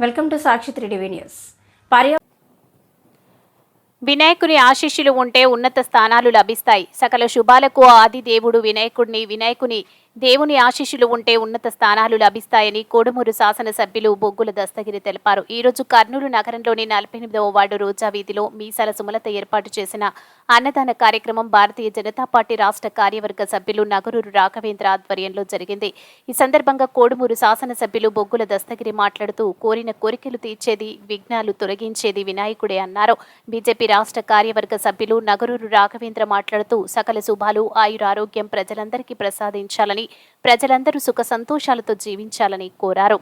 Welcome to Sakshi త్రీడీవీ news. పర్యా వినాయకుని ఆశీస్సులు ఉంటే ఉన్నత స్థానాలు లభిస్తాయి. సకల శుభాలకు ఆది దేవుడు వినాయకుడిని వినాయకుని దేవుని ఆశీస్సులు ఉంటే ఉన్నత స్థానాలు లభిస్తాయని కోడుమూరు శాసనసభ్యులు బొగ్గుల దస్తగిరి తెలిపారు. ఈ రోజు కర్నూలు నగరంలోని నలభై ఎనిమిదవ వార్డు రోజా వీధిలో మీసాల సుమలత ఏర్పాటు చేసిన అన్నదాన కార్యక్రమం భారతీయ జనతా పార్టీ రాష్ట్ర కార్యవర్గ సభ్యులు నగరూరు రాఘవేంద్ర ఆధ్వర్యంలో జరిగింది. ఈ సందర్భంగా కోడుమూరు శాసనసభ్యులు బొగ్గుల దస్తగిరి మాట్లాడుతూ కోరిన కోరికలు తీర్చేది విఘ్నాలు తొలగించేది వినాయకుడే అన్నారు. బీజేపీ రాష్ట్ర కార్యవర్గ సభ్యులు నగరూరు రాఘవేంద్ర మాట్లాడుతూ సకల శుభాలు ఆయురారోగ్యం ప్రజలందరికీ ప్రసాదించాలని ప్రజలందరూ సుఖ సంతోషాలతో జీవించాలని కోరారు.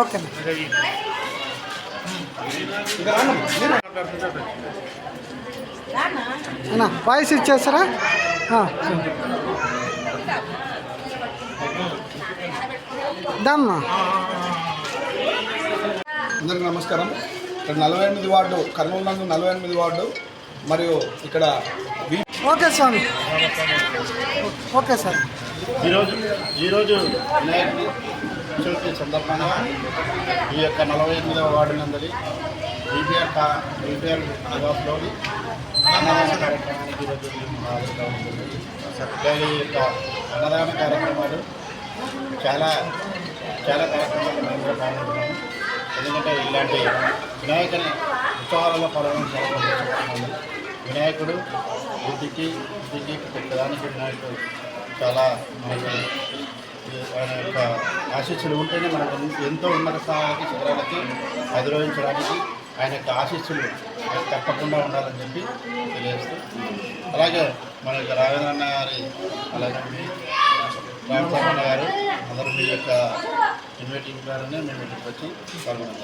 ఓకే. అన్న వాయిస్ ఇచ్చేస్తారా. దమ్మా. అందరికీ నమస్కారం. ఇక్కడ నలభై ఎనిమిది వార్డు కర్నూలు నందు నలభై ఎనిమిది వార్డు మరియు ఇక్కడ ఓకే స్వామి. ఓకే సార్ ఈరోజు ఈరోజు చవితి సందర్భంగా ఈ యొక్క నలభై ఎనిమిదవ వార్డు నందలి బీపీఆర్ కా బీపీఆర్ నివాసంలోని అన్నదాన కార్యక్రమానికి ఈరోజు మేము అలాగే ఈ యొక్క అన్నదాన కార్యక్రమాలు చాలా చాలా కార్యక్రమాలు మేము కూడా పాల్గొంటున్నాము. ఎందుకంటే ఇలాంటి వినాయకుని ఉత్సవాలలో పాల్గొనడం చాలా వినాయకుడు బుద్ధికి బుద్ధికి ప్రతిదానికి వినాయకుడు చాలా మనకి ఆయన యొక్క ఆశీస్సులు ఉంటేనే మనకు ఎంతో ఉన్నత స్థానానికి శిఖరాలకి అధిరోహించడానికి ఆయన యొక్క ఆశీస్సులు తప్పకుండా ఉండాలని చెప్పి తెలియజేస్తూ అలాగే మన యొక్క రాఘవేంద్రన్న గారి అలాగే రామచంద్రన్న గారు అందరూ మీ యొక్క ఇన్వైటింగ్ ద్వారానే మేము ఇక్కడికి వచ్చి పాల్గొన్నాం